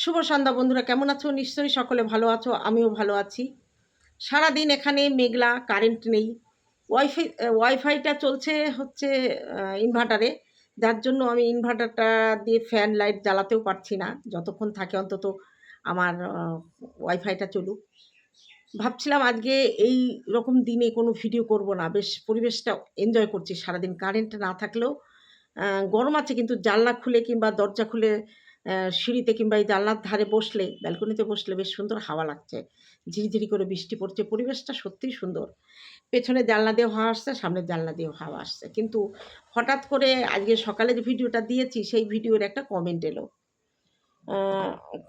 শুভ সন্ধ্যা বন্ধুরা, কেমন আছো? নিশ্চয়ই সকলে ভালো আছো, আমিও ভালো আছি। সারাদিন এখানে মেঘলা কারেন্ট নেই। ওয়াইফাই ওয়াইফাইটা চলছে হচ্ছে ইনভার্টারে যার জন্য আমি ইনভার্টারটা দিয়ে ফ্যান লাইট জ্বালাতেও পারছি না। যতক্ষণ থাকে অন্তত আমার ওয়াইফাইটা চলুক। ভাবছিলাম আজকে এই রকম দিনে কোনো ভিডিও করব না। বেশ পরিবেশটা এনজয় করছি সারাদিন। কারেন্ট না থাকলেও গরম আছে কিন্তু জানলা খুলে কিংবা দরজা খুলে সিঁড়িতে কিংবা এই জানলার ধারে বসলে, ব্যালকনিতে বসলে বেশ সুন্দর হাওয়া লাগছে। ঝিরিঝিরি করে বৃষ্টি পড়ছে, পরিবেশটা সত্যিই সুন্দর। পেছনে জানলা দিয়ে হাওয়া আসছে, সামনের জানলা দিয়েও হাওয়া আসছে। কিন্তু হঠাৎ করে আজকে সকালে যে ভিডিওটা দিয়েছি, সেই ভিডিওর একটা কমেন্ট এলো।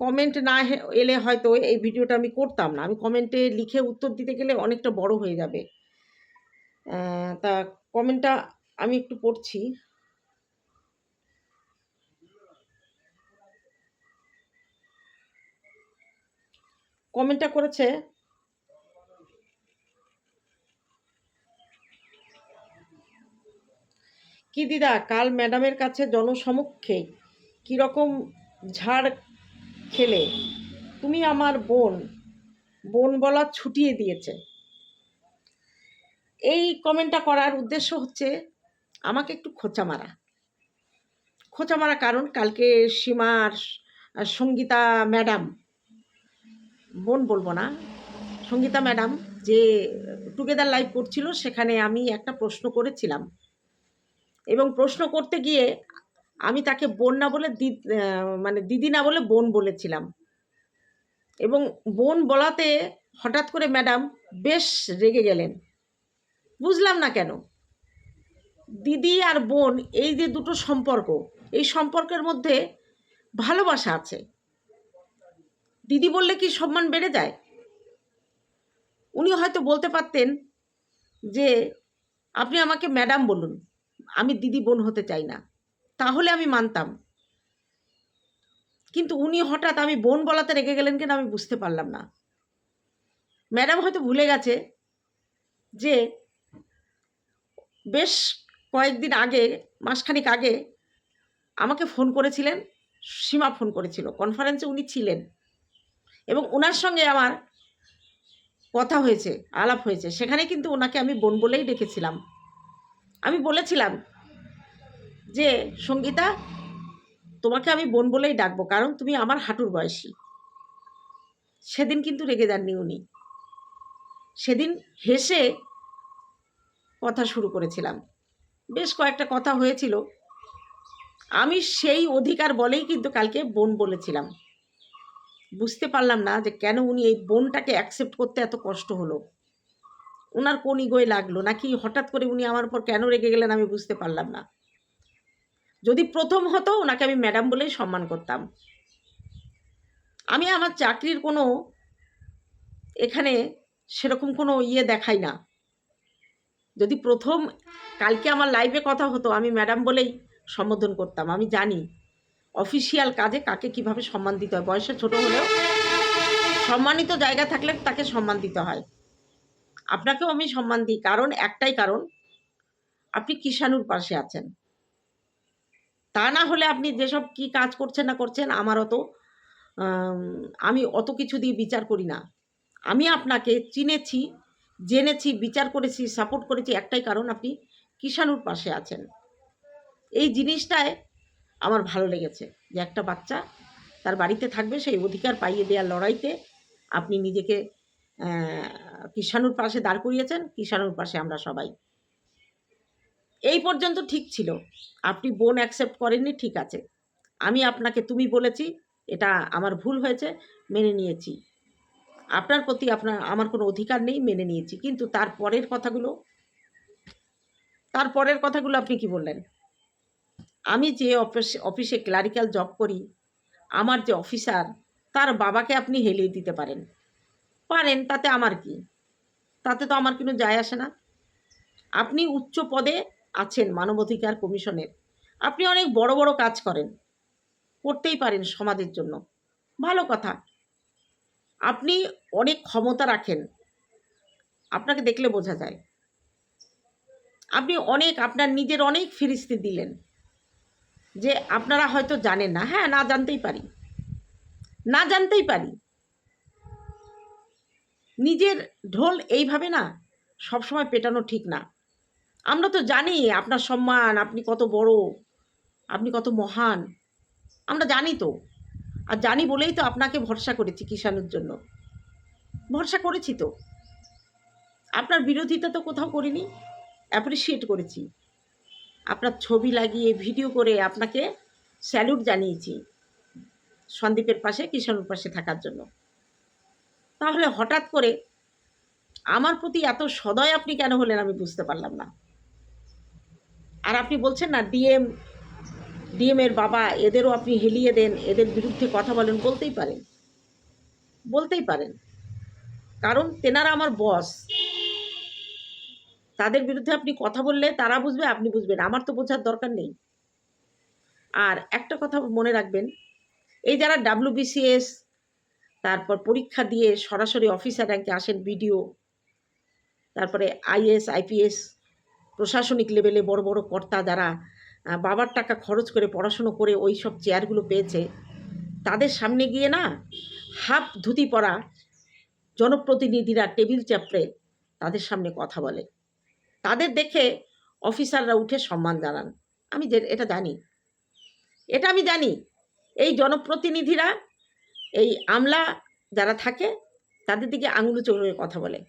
কমেন্ট না এলে হয়তো এই ভিডিওটা আমি করতাম না। আমি কমেন্টে লিখে উত্তর দিতে গেলে অনেকটা বড় হয়ে যাবে। তা কমেন্টটা আমি একটু পড়ছি। কমেন্টটা করেছে? কি দিদা, কাল ম্যাডামের কাছে জনসমক্ষে কীরকম ঝাড় খেলে? তুমি আমার বোন। বোন বলা ছুটিয়ে দিয়েছে। এই কমেন্টটা করার উদ্দেশ্য হচ্ছে, আমাকে একটু খোঁচা মারা। খোঁচা মারা কারণ কালকে সীমার সঙ্গীতা ম্যাডাম বোন বলব না। সঙ্গীতা ম্যাডাম যে টুগেদার লাইভ করছিল, সেখানে আমি একটা প্রশ্ন করেছিলাম। এবং প্রশ্ন করতে গিয়ে আমি তাকে বোন না বলে দি মানে দিদি না বলে বোন বলেছিলাম। এবং বোন বলাতে হঠাৎ করে ম্যাডাম বেশ রেগে গেলেন। বুঝলাম না কেন। দিদি আর বোন এই যে দুটো সম্পর্ক, এই সম্পর্কের মধ্যে ভালোবাসা আছে। দিদি বললে কি সম্মান বেড়ে যায়? উনি হয়তো বলতে পারতেন যে, আপনি আমাকে ম্যাডাম বলুন, আমি দিদি বোন হতে চাই না। তাহলে আমি মানতাম। কিন্তু উনি হঠাৎ আমি বোন বলাতে রেগে গেলেন কেন আমি বুঝতে পারলাম না। ম্যাডাম হয়তো ভুলে গেছে যে, বেশ কয়েকদিন আগে, মাসখানিক আগে আমাকে ফোন করেছিলেন, সীমা ফোন করেছিল। কনফারেন্সে উনি ছিলেন। এবং ওনার সঙ্গে আমার কথা হয়েছে, আলাপ হয়েছে। সেখানে কিন্তু ওনাকে আমি বোন বলেই ডেকেছিলাম। আমি বলেছিলাম যে, সঙ্গীতা, তোমাকে আমি বোন বলেই ডাকবো, কারণ তুমি আমার হাঁটুর বয়সী। সেদিন কিন্তু রেগে যাননি উনি। সেদিন হেসে কথা শুরু করেছিলাম। বেশ কয়েকটা কথা হয়েছিল। আমি সেই অধিকার বলেই কিন্তু কালকে বোন বলেছিলাম। বুঝতে পারলাম না যে কেন উনি এই বোনটাকে অ্যাকসেপ্ট করতে এত কষ্ট হলো। ওনার কোন ইগোয় লাগল? নাকি হঠাৎ করে উনি আমার উপর কেন রেগে গেলেন আমি বুঝতে পারলাম না। যদি প্রথম হতো ওনাকে আমি ম্যাডাম বলেই সম্মান করতাম। আমি আমার চাকরির কোনো এখানে সেরকম কোনো ইয়ে দেখাই না। যদি প্রথম কালকে আমার লাইভে কথা হতো, আমি ম্যাডাম বলেই সম্বোধন করতাম। আমি জানি অফিসিয়াল কাজে কাকে কীভাবে সম্মান দিতে হয়? বয়সে ছোট হলেও সম্মানিত জায়গা থাকলে তাকে সম্মান দিতে হয়। আপনাকেও আমি সম্মান দিই, কারণ একটাই কারণ, আপনি কিষাণুর পাশে আছেন। তা না হলে আপনি যেসব কি কাজ করছেন না করছেন, আমার অত আমি অত কিছু দিয়ে বিচার করি না। আমি আপনাকে চিনেছি, জেনেছি, বিচার করেছি, সাপোর্ট করেছি, একটাই কারণ আপনি কিষাণুর পাশে আছেন। এই জিনিসটায় আমার ভালো লেগেছে যে একটা বাচ্চা তার বাড়িতে থাকবে, সেই অধিকার পাইয়ে দেওয়ার লড়াইতে আপনি নিজেকে কিষাণুর পাশে দাঁড় করিয়েছেন, কিষাণুর পাশে আমরা সবাই। এই পর্যন্ত ঠিক ছিল। আপনি বোন অ্যাকসেপ্ট করেননি, ঠিক আছে। আমি আপনাকে, তুমি বলেছি, এটা আমার ভুল হয়েছে, মেনে নিয়েছি। আপনার প্রতি আপনার, আমার কোনো অধিকার নেই, মেনে নিয়েছি। কিন্তু তার পরের কথাগুলো, তার পরের কথাগুলো আপনি কি বললেন? আমি যে অফিস অফিসে ক্লারিক্যাল জব করি, আমার যে অফিসার তার বাবাকে আপনি হেলিয়ে দিতে পারেন। পারেন, তাতে আমার কি? তাতে তো আমার কোনো যায় আসে না। আপনি উচ্চ পদে আছেন মানবাধিকার কমিশনের। আপনি অনেক বড় বড় কাজ করেন। করতেই পারেন সমাজের জন্য। ভালো কথা। আপনি অনেক ক্ষমতা রাখেন। আপনাকে দেখলে বোঝা যায়। আপনি অনেক, আপনার নিজের অনেক ফিরিস্তি দিলেন। যে আপনারা হয়তো জানেন না। হ্যাঁ না জানতেই পারি। না জানতেই পারি। নিজের ঢোল এইভাবে না সবসময় পেটানো ঠিক না। আমরা তো জানি আপনার সম্মান, আপনি কত বড়, আপনি কত মহান। আমরা জানি তো। আর জানি বলেই তো আপনাকে ভরসা করেছি কিষাণের জন্য। ভরসা করেছি তো। আপনার বিরোধিতা তো কোথাও করিনি অ্যাপ্রিসিয়েট করেছি। আপনার ছবি লাগিয়ে, ভিডিও করে আপনাকে স্যালুট জানিয়েছি সন্দীপের পাশে, কিষাণুর পাশে থাকার জন্য। তাহলে হঠাৎ করে আমার প্রতি এত সদয় আপনি কেন হলেন আমি বুঝতে পারলাম না। আর আপনি বলছেন না, ডিএম ডিএম এর বাবা, এদেরও আপনি হেলিয়ে দেন, এদের বিরুদ্ধে কথা বলেন, বলতেই পারেন। বলতেই পারেন। কারণ তেনারা আমার বস তাদের বিরুদ্ধে আপনি কথা বললে তারা বুঝবে, আপনি বুঝবেন। আমার তো বোঝার দরকার নেই। আর একটা কথা মনে রাখবেন, এই যারা ডাব্লিউবিসিএস তারপর পরীক্ষা দিয়ে সরাসরি অফিসার র্যাঙ্কে আসেন বিডিও তারপরে আইএস আইপিএস প্রশাসনিক লেভেলে বড় বড় কর্তা যারা বাবার টাকা খরচ করে পড়াশুনো করে ওই সব চেয়ারগুলো পেয়েছে, তাদের সামনে গিয়ে না হাফ ধুতি পরা জনপ্রতিনিধিরা টেবিল চাপড়ে তাদের সামনে কথা বলে। তাদের দেখে অফিসাররা উঠে সম্মান জানান। আমি যে, এটা জানি। এটা আমি জানি। এই জনপ্রতিনিধিরা, এই আমলা যারা থাকে, তাদের দিকে আঙুল চড়ে কথা বলে।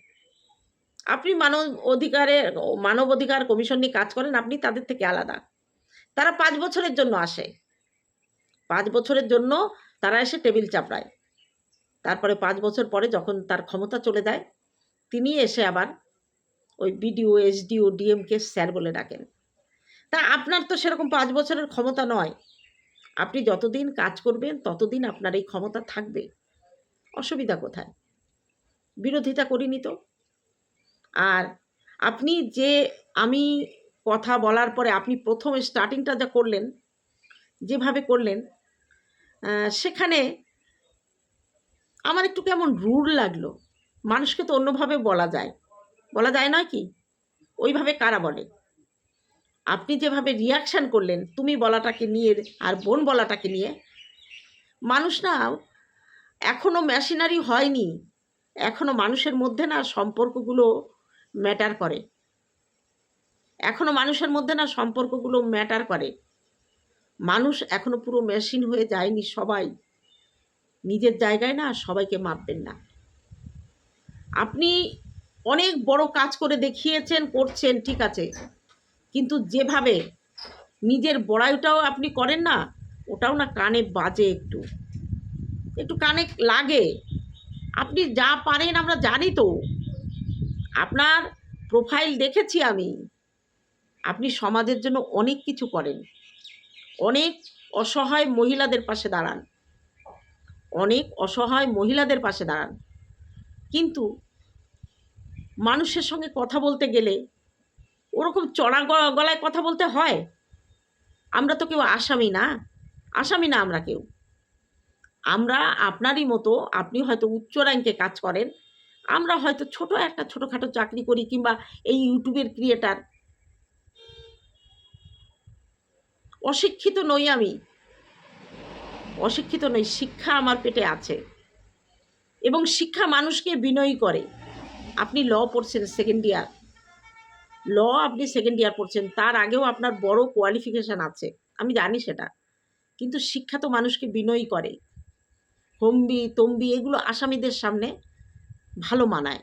আপনি মানব অধিকারের, মানব অধিকার কমিশন নিয়ে কাজ করেন, আপনি তাদের থেকে আলাদা। তারা পাঁচ বছরের জন্য আসে। পাঁচ বছরের জন্য তারা এসে টেবিল চাপড়ায়। তারপরে পাঁচ বছর পরে যখন তার ক্ষমতা চলে যায়, তিনি এসে আবার ওই বিডিও এসডিও ডিএমকে স্যার বলে ডাকেন। তা আপনার তো সেরকম পাঁচ বছরের ক্ষমতা নয়। আপনি যতদিন কাজ করবেন, ততদিন আপনার এই ক্ষমতা থাকবে। অসুবিধা কোথায়? বিরোধিতা করিনি তো। আর আপনি যে আমি কথা বলার পরে আপনি প্রথম স্টার্টিংটা যা করলেন, যেভাবে করলেন সেখানে আমার একটু কেমন রুড লাগল। মানুষকে তো অন্যভাবে বলা যায়। বলা যায় নয় কি? ওইভাবে কারা বলে? আপনি যেভাবে রিয়াকশান করলেন, তুমি বলাটাকে নিয়ে আর বোন বলাটাকে নিয়ে, মানুষ না এখনও মেশিনারি হয়নি এখনও মানুষের মধ্যে না সম্পর্কগুলো ম্যাটার করে। এখনও মানুষের মধ্যে না সম্পর্কগুলো ম্যাটার করে। মানুষ এখনও পুরো মেশিন হয়ে যায়নি সবাই। নিজের জায়গায় না সবাইকে মাপবেন না। আপনি অনেক বড় কাজ করে দেখিয়েছেন, করছেন, ঠিক আছে। কিন্তু যেভাবে নিজের বড়াইটাও আপনি করেন না, ওটাও না কানে বাজে একটু। একটু কানে লাগে। আপনি যা পারেন আমরা জানি তো। আপনার প্রোফাইল দেখেছি আমি। আপনি সমাজের জন্য অনেক কিছু করেন। অনেক অসহায় মহিলাদের পাশে দাঁড়ান। অনেক অসহায় মহিলাদের পাশে দাঁড়ান। কিন্তু মানুষের সঙ্গে কথা বলতে গেলে ওরকম চড়া গলায় কথা বলতে হয়? আমরা তো কেউ আসামি না। আসামি না আমরা কেউ। আমরা আপনারই মতো, আপনি হয়তো উচ্চ র্যাঙ্কে কাজ করেন। আমরা হয়তো ছোট একটা ছোটোখাটো চাকরি করি কিংবা এই ইউটিউবের ক্রিয়েটার অশিক্ষিত নই আমি। অশিক্ষিত নই, শিক্ষা আমার পেটে আছে। এবং শিক্ষা মানুষকে বিনয়ী করে। আপনি ল পড়ছেন সেকেন্ড ইয়ার ল আপনি সেকেন্ড ইয়ার পড়ছেন, তার আগেও আপনার বড় কোয়ালিফিকেশান আছে, আমি জানি সেটা। কিন্তু শিক্ষা তো মানুষকে বিনয়ী করে। হম্বি, তম্বি, এগুলো আসামিদের সামনে ভালো মানায়।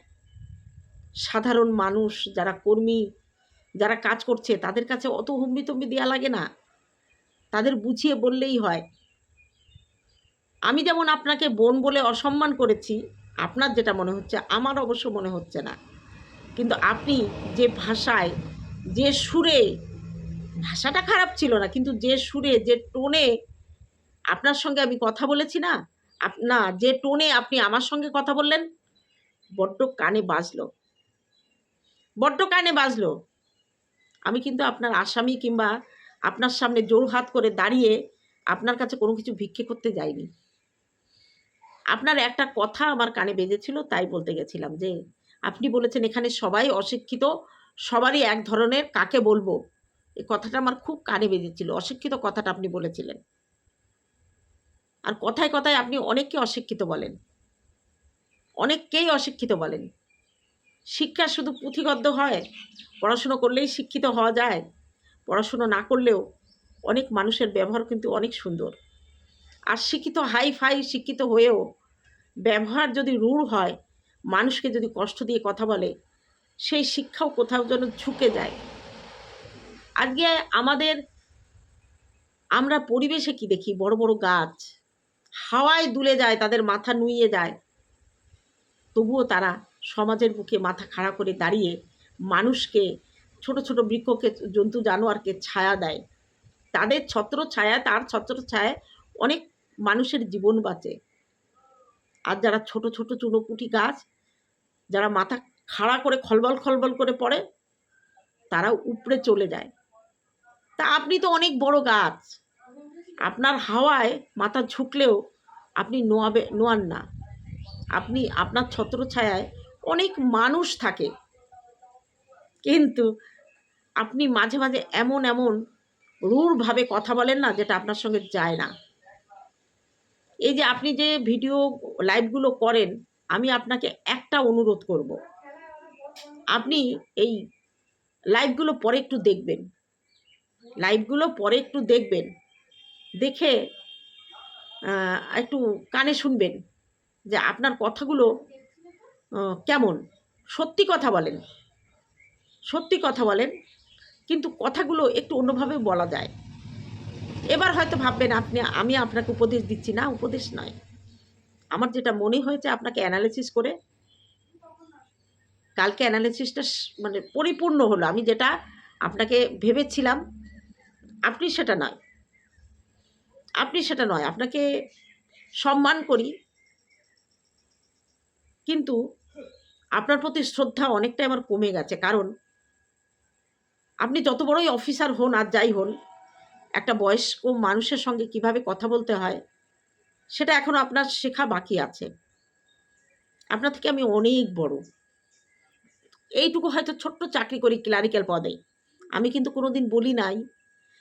সাধারণ মানুষ, যারা কর্মী, যারা কাজ করছে, তাদের কাছে অত হম্বি তম্বি দেওয়া লাগে না। তাদের বুঝিয়ে বললেই হয়। আমি যেমন আপনাকে বোন বলে অসম্মান করেছি আপনার যেটা মনে হচ্ছে, আমার অবশ্য মনে হচ্ছে না। কিন্তু আপনি যে ভাষায়, যে সুরে, ভাষাটা খারাপ ছিল না, কিন্তু যে সুরে, যে টোনে আপনার সঙ্গে আমি কথা বলেছি না না, যে টোনে আপনি আমার সঙ্গে কথা বললেন, বড্ড কানে বাজলো। বড্ড কানে বাজলো। আমি কিন্তু আপনার আসামি কিংবা আপনার সামনে জোর হাত করে দাঁড়িয়ে আপনার কাছে কোনো কিছু ভিক্ষে করতে যাইনি। আপনার একটা কথা আমার কানে বেজেছিল, তাই বলতে গেছিলাম যে, আপনি বলেছেন এখানে সবাই অশিক্ষিত, সবারই এক ধরনের, কাকে বলব? এই কথাটা আমার খুব কানে বেজেছিল, অশিক্ষিত কথাটা আপনি বলেছিলেন। আর কথায় কথায় আপনি অনেককে অশিক্ষিত বলেন। অনেককেই অশিক্ষিত বলেন। শিক্ষা শুধু পুঁথিগদ্ধ হয়, পড়াশুনো করলেই শিক্ষিত হওয়া যায়, পড়াশুনো না করলেও অনেক মানুষের ব্যবহার কিন্তু অনেক সুন্দর। আর শিক্ষিত হাই ফাই শিক্ষিত হয়েও ব্যবহার যদি রূঢ় হয়, মানুষকে যদি কষ্ট দিয়ে কথা বলে, সেই শিক্ষাও কোথাও যেন ঝুঁকে যায়। আজকে আমাদের, আমরা পরিবেশে কি দেখি? বড় বড় গাছ, হাওয়ায় দুলে যায়, তাদের মাথা নুইয়ে যায়। তবুও তারা সমাজের বুকে মাথা খাড়া করে দাঁড়িয়ে মানুষকে, ছোট ছোট বৃক্ষকে, জন্তু জানোয়ারকে ছায়া দেয়। তাদের ছত্র ছায়া তার ছত্র ছায়ায় অনেক মানুষের জীবন বাঁচে। আর যারা ছোট ছোট চুনোপুটি গাছ, যারা মাথা খাড়া করে খলবল খলবল করে পড়ে, তারা উপড়ে চলে যায়। তা আপনি তো অনেক বড় গাছ। আপনার হাওয়ায় মাথা ঝুঁকলেও আপনি নোয়াবে, নোয়ান না। আপনি, আপনার ছত্রছায়ায় অনেক মানুষ থাকে। কিন্তু আপনি মাঝে মাঝে এমন এমন রূঢ়ভাবে কথা বলেন না, যেটা আপনার সঙ্গে যায় না। এই যে আপনি যে ভিডিও লাইভগুলো করেন, আমি আপনাকে একটা অনুরোধ করব। আপনি এই লাইভগুলো পরে একটু দেখবেন। লাইভগুলো পরে একটু দেখবেন। দেখে একটু কানে শুনবেন যে আপনার কথাগুলো কেমন? সত্যি কথা বলেন। সত্যি কথা বলেন। কিন্তু কথাগুলো একটু অন্যভাবে বলা যায়। এবার হয়তো ভাববেন, আপনি, আমি আপনাকে উপদেশ দিচ্ছি। না, উপদেশ নয়। আমার যেটা মনে হয়েছে আপনাকে অ্যানালিসিস করে, কালকে অ্যানালিসিসটা মানে পরিপূর্ণ হলো। আমি যেটা আপনাকে ভেবেছিলাম, আপনি সেটা নয়। আপনি সেটা নয়, আপনাকে সম্মান করি। কিন্তু আপনার প্রতি শ্রদ্ধা অনেকটাই আমার কমে গেছে। কারণ আপনি যত বড়ই অফিসার হন আর যাই হন একটা বয়স্ক মানুষের সঙ্গে কীভাবে কথা বলতে হয়, সেটা এখনও আপনার শেখা বাকি আছে। আপনার থেকে আমি অনেক বড়। এইটুকু হয়তো ছোট্ট চাকরি করি ক্লারিক্যাল পদে। আমি কিন্তু কোনো দিন বলি নাই।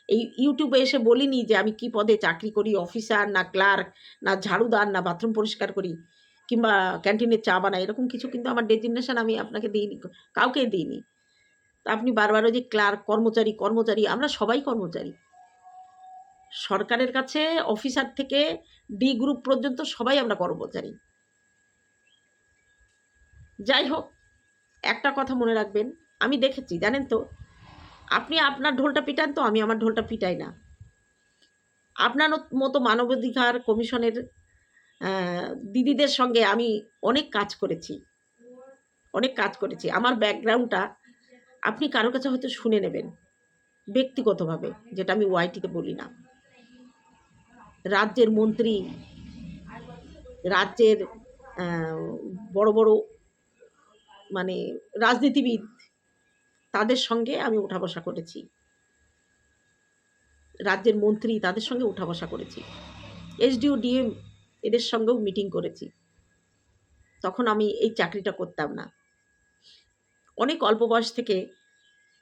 এই ইউটিউবে এসে বলিনি যে আমি কি পদে চাকরি করি অফিসার না ক্লার্ক না ঝাড়ুদার, না বাথরুম পরিষ্কার করি, কিংবা ক্যান্টিনে চা বানাই, এরকম কিছু কিন্তু আমার ডেজিগনেশন আমি আপনাকে দিইনি, কাউকে দিইনি। তা আপনি বারবার ওই যে ক্লার্ক কর্মচারী কর্মচারী, আমরা সবাই কর্মচারী। সরকারের কাছে অফিসার থেকে ডি গ্রুপ পর্যন্ত সবাই আমরা কর্মচারী। যাই হোক, একটা কথা মনে রাখবেন, আমি দেখেছি, জানেন তো, আপনি আপনার ঢোলটা পিটান তো, আমি আমার ঢোলটা পিটাই না। আপনার মতো মানবাধিকার কমিশনের দিদিদের সঙ্গে আমি অনেক কাজ করেছি, অনেক কাজ করেছি। আমার ব্যাকগ্রাউন্ডটা আপনি কারও কাছে হয়তো শুনে নেবেন, ব্যক্তিগতভাবে, যেটা আমি ওয়াইটিতে বলি না। রাজ্যের মন্ত্রী, রাজ্যের বড় বড় মানে রাজনীতিবিদ, তাদের সঙ্গে আমি উঠা বসা করেছি। রাজ্যের মন্ত্রী তাদের সঙ্গে উঠা বসা করেছি। এসডিও, ডিএম এদের সঙ্গেও মিটিং করেছি। তখন আমি এই চাকরিটা করতাম না। অনেক অল্প বয়স থেকে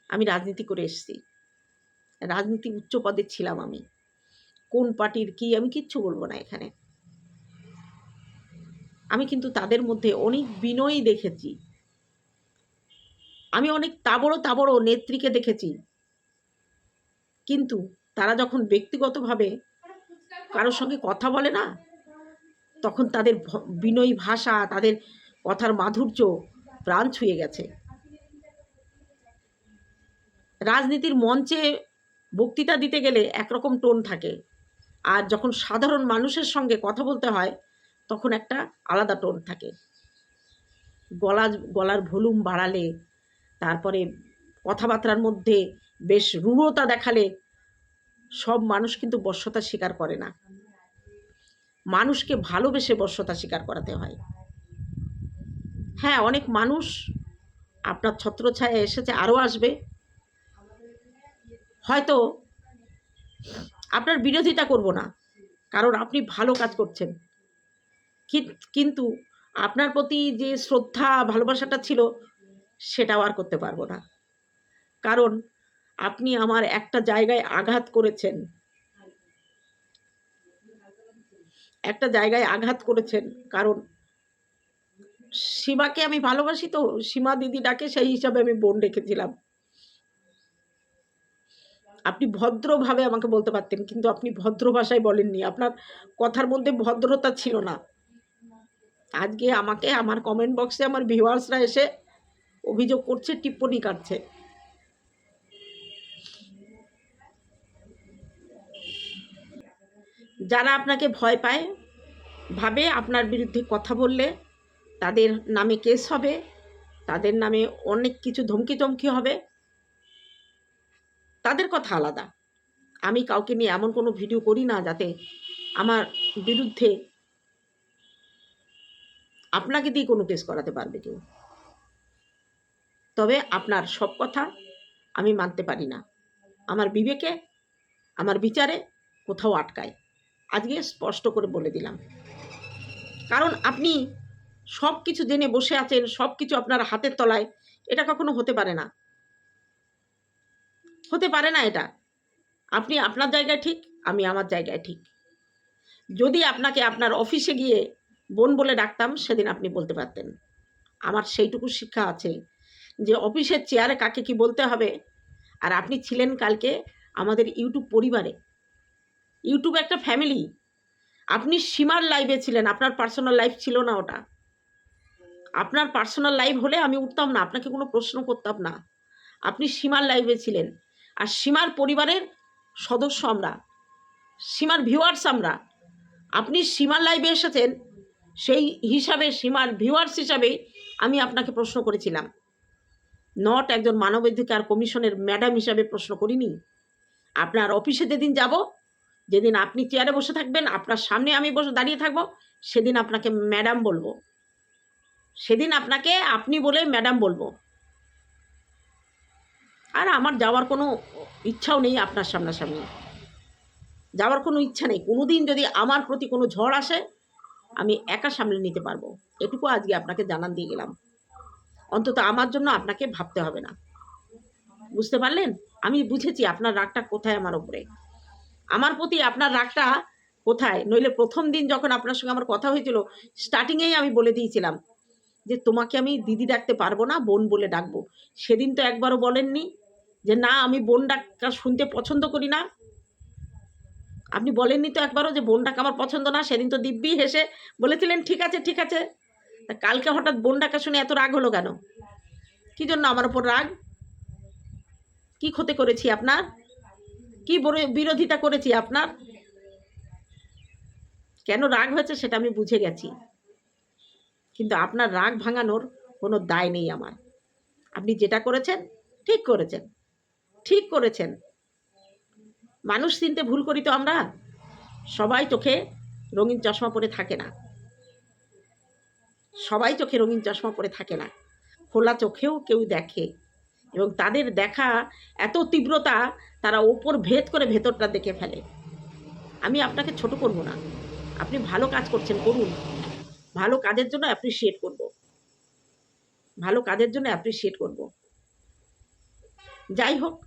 আমি রাজনীতি করে এসেছি। রাজনীতি উচ্চ পদে ছিলাম আমি। কোন পার্টির কি, আমি কিচ্ছু বলব না এখানে। আমি কিন্তু তাদের মধ্যে অনেক বিনয়ী দেখেছি। আমি অনেক তাবড়ো তাবড়ো নেত্রীকে দেখেছি। কিন্তু তারা যখন ব্যক্তিগতভাবে কারোর সঙ্গে কথা বলে না, তখন তাদের বিনয়ী ভাষা, তাদের কথার মাধুর্য প্রাণ ছুঁয়ে গেছে। রাজনীতির মঞ্চে বক্তৃতা দিতে গেলে একরকম টোন থাকে। আর যখন সাধারণ মানুষের সঙ্গে কথা বলতে হয়, তখন একটা আলাদা টোন থাকে। গলা, গলার ভলিউম বাড়ালে, তারপরে কথাবার্তার মধ্যে বেশ রূঢ়তা দেখালে সব মানুষ কিন্তু বশ্যতা স্বীকার করে না। মানুষকে ভালোবেসে বশ্যতা স্বীকার করাতে হয়। হ্যাঁ অনেক মানুষ আপনার ছত্রছায়া এসেছে, আরও আসবে। হয়তো আপনার বিরোধিতা করব না। কারণ আপনি ভালো কাজ করছেন। কিন্তু আপনার প্রতি যে শ্রদ্ধা, ভালোবাসাটা ছিল, সেটাও আর করতে পারব না। কারণ আপনি আমার একটা জায়গায় আঘাত করেছেন। একটা জায়গায় আঘাত করেছেন। কারণ সীমাকে আমি ভালোবাসি তো, সীমা দিদি ডাকে সেই হিসাবে আমি বোন রেখেছিলাম। আপনি ভদ্রভাবে আমাকে বলতে পারতেন, কিন্তু আপনি ভদ্র ভাষায় বলেননি। আপনার কথার মধ্যে ভদ্রতা ছিল না। আজকে আমাকে, আমার কমেন্ট বক্সে আমার ভিউয়ার্সরা এসে অভিযোগ করছে টিপ্পনি কাটছে। যারা আপনাকে ভয় পায়, ভাবে আপনার বিরুদ্ধে কথা বললে, তাদের নামে কেস হবে, তাদের নামে অনেক কিছু ধমকি চমকি হবে। তাদের কথা আলাদা। আমি কাউকে নিয়ে এমন কোনো ভিডিও করি না যাতে আমার বিরুদ্ধে আপনাকে দিয়ে কোনো কেস করাতে পারবে কেউ। তবে আপনার সব কথা আমি মানতে পারি না। আমার বিবেকে, আমার বিচারে কোথাও আটকায়। আজকে স্পষ্ট করে বলে দিলাম। কারণ আপনি সব কিছু জেনে বসে আছেন সব কিছু আপনার হাতের তলায়, এটা কখনো হতে পারে না। হতে পারে না এটা। আপনি আপনার জায়গায় ঠিক, আমি আমার জায়গায় ঠিক। যদি আপনাকে আপনার অফিসে গিয়ে বোন বলে ডাকতাম, সেদিন আপনি বলতে পারতেন। আমার সেইটুকু শিক্ষা আছে যে, অফিসের চেয়ারে কাকে কি বলতে হবে। আর আপনি ছিলেন কালকে আমাদের ইউটিউব পরিবারে। ইউটিউব একটা ফ্যামিলি। আপনি সীমার লাইভে ছিলেন, আপনার পার্সোনাল লাইফ ছিল না ওটা। আপনার পার্সোনাল লাইভ হলে আমি উঠতাম না, আপনাকে কোনো প্রশ্ন করতাম না। আপনি সীমার লাইভে ছিলেন। আর সীমার পরিবারের সদস্য আমরা, সীমার ভিউয়ার্স আমরা। আপনি সীমার লাইভে এসেছেন, সেই হিসাবে সীমার ভিউয়ার্স হিসাবে আমি আপনাকে প্রশ্ন করেছিলাম। নট একজন মানবাধিকার কমিশনের ম্যাডাম হিসাবে প্রশ্ন করিনি। আপনার অফিসে যেদিন যাব, যেদিন আপনি চেয়ারে বসে থাকবেন, আপনার সামনে আমি বসে দাঁড়িয়ে থাকব, সেদিন আপনাকে ম্যাডাম বলব। সেদিন আপনাকে আপনি বলে ম্যাডাম বলব। আর আমার যাওয়ার কোনো ইচ্ছাও নেই আপনার সামনাসামনি। যাওয়ার কোনো ইচ্ছা নেই। কোনো দিন যদি আমার প্রতি কোনো ঝড় আসে, আমি একা সামলে নিতে পারব। এটুকু আজকে আপনাকে জানান দিয়ে গেলাম। অন্তত আমার জন্য আপনাকে ভাবতে হবে না। বুঝতে পারলেন? আমি বুঝেছি আপনার রাগটা কোথায় আমার ওপরে আমার প্রতি আপনার রাগটা কোথায়? নইলে প্রথম দিন যখন আপনার সঙ্গে আমার কথা হয়েছিল, স্টার্টিংয়েই আমি বলে দিয়েছিলাম যে, তোমাকে আমি দিদি ডাকতে পারব না, বোন বলে ডাকবো। সেদিন তো একবারও বলেননি। যে না, আমি বোন ডাকা শুনতে পছন্দ করি না। আপনি বলেননি তো একবারও যে বোন ডাকা আমার পছন্দ না, সেদিন তো দিব্যি হেসে বলেছিলেন, ঠিক আছে ঠিক আছে। তা কালকে হঠাৎ বোন ডাকা শুনে এত রাগ হলো কেন? কি জন্য আমার ওপর রাগ? কি ক্ষতি করেছি আপনার? কি বরে- বিরোধিতা করেছি আপনার? কেন রাগ হয়েছে সেটা আমি বুঝে গেছি। কিন্তু আপনার রাগ ভাঙানোর কোনো দায় নেই আমার। আপনি যেটা করেছেন, ঠিক করেছেন। ঠিক করেছেন। মানুষ চিনতে ভুল করি তো আমরা? সবাই চোখে রঙিন চশমা পরে থাকে না। সবাই চোখে রঙিন চশমা পরে থাকে না। খোলা চোখেও কেউ দেখে এবং তাদের দেখা এত তীব্রতা তারা ওপর ভেদ করে ভেতরটা দেখে ফেলে। আমি আপনাকে ছোট করব না। আপনি ভালো কাজ করছেন, করুন। ভালো কাজের জন্য অ্যাপ্রিসিয়েট করব। ভালো কাজের জন্য অ্যাপ্রিসিয়েট করব। যাই হোক,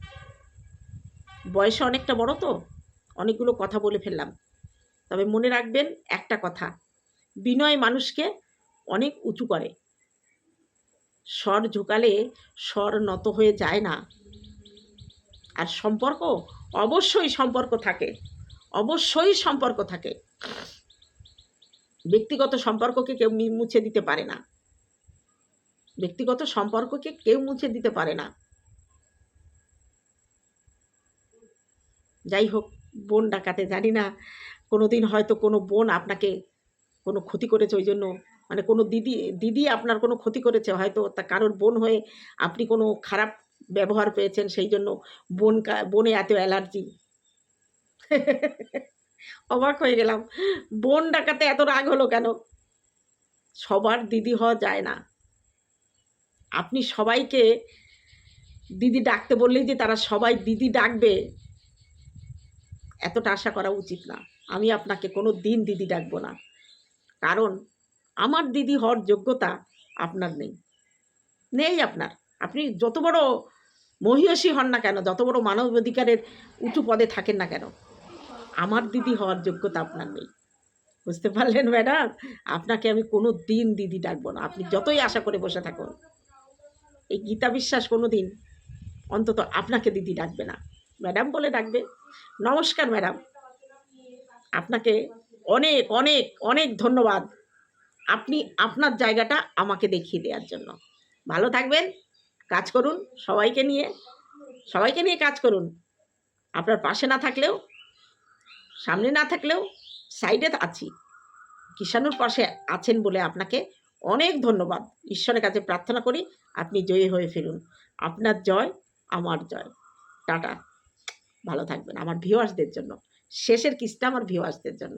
বয়সে অনেকটা বড় তো, অনেকগুলো কথা বলে ফেললাম। তবে মনে রাখবেন একটা কথা, বিনয় মানুষকে অনেক উঁচু করে। স্বর ঝুঁকালে স্বর নত হয়ে যায় না। আর সম্পর্ক অবশ্যই সম্পর্ক থাকে, অবশ্যই সম্পর্ক থাকে। ব্যক্তিগত সম্পর্ককে কেউ মুছে দিতে পারে না। ব্যক্তিগত সম্পর্ককে কেউ মুছে দিতে পারে না। যাই হোক, বোন ডাকাতে জানি না। কোনো দিন হয়তো কোনো বোন আপনাকে কোনো ক্ষতি করেছে ওই জন্য। মানে কোনো দিদি দিদি আপনার কোনো ক্ষতি করেছে, হয়তো তা কারোর বোন হয়ে আপনি কোনো খারাপ ব্যবহার পেয়েছেন, সেই জন্য বোন বোনে এত অ্যালার্জি। অবাক হয়ে গেলাম। বোন ডাকাতে এত রাগ হলো কেন? সবার দিদি হওয়া যায় না। আপনি সবাইকে দিদি ডাকতে বললেই যে তারা সবাই দিদি ডাকবে। এতটা আশা করা উচিত না। আমি আপনাকে কোনো দিন দিদি ডাকবো না। কারণ আমার দিদি হওয়ার যোগ্যতা আপনার নেই। নেই আপনার। আপনি যত বড় মহিষী হন না কেন, যত বড় মানবাধিকারের উঁচু পদে থাকেন না কেন, আমার দিদি হওয়ার যোগ্যতা আপনার নেই। বুঝতে পারলেন ম্যাডাম? আপনাকে আমি কোনো দিন দিদি ডাকবো না। আপনি যতই আশা করে বসে থাকুন, এই গীতা বিশ্বাস কোনো দিন অন্তত আপনাকে দিদি ডাকবে না। ম্যাডাম বলে ডাকবে। নমস্কার ম্যাডাম। আপনাকে অনেক অনেক অনেক ধন্যবাদ। আপনি আপনার জায়গাটা আমাকে দেখিয়ে দেওয়ার জন্য। ভালো থাকবেন, কাজ করুন সবাইকে নিয়ে সবাইকে নিয়ে কাজ করুন। আপনার পাশে না থাকলেও, সামনে না থাকলেও সাইডে আছি। কিষাণুর পাশে আছেন বলে আপনাকে অনেক ধন্যবাদ। ঈশ্বরের কাছে প্রার্থনা করি আপনি জয়ী হয়ে ফিরুন। আপনার জয়, আমার জয়। টাটা। ভালো থাকবেন। আমার ভিউয়ার্সদের জন্য। শেষের কিসটা আমার ভিউয়ার্সদের জন্য।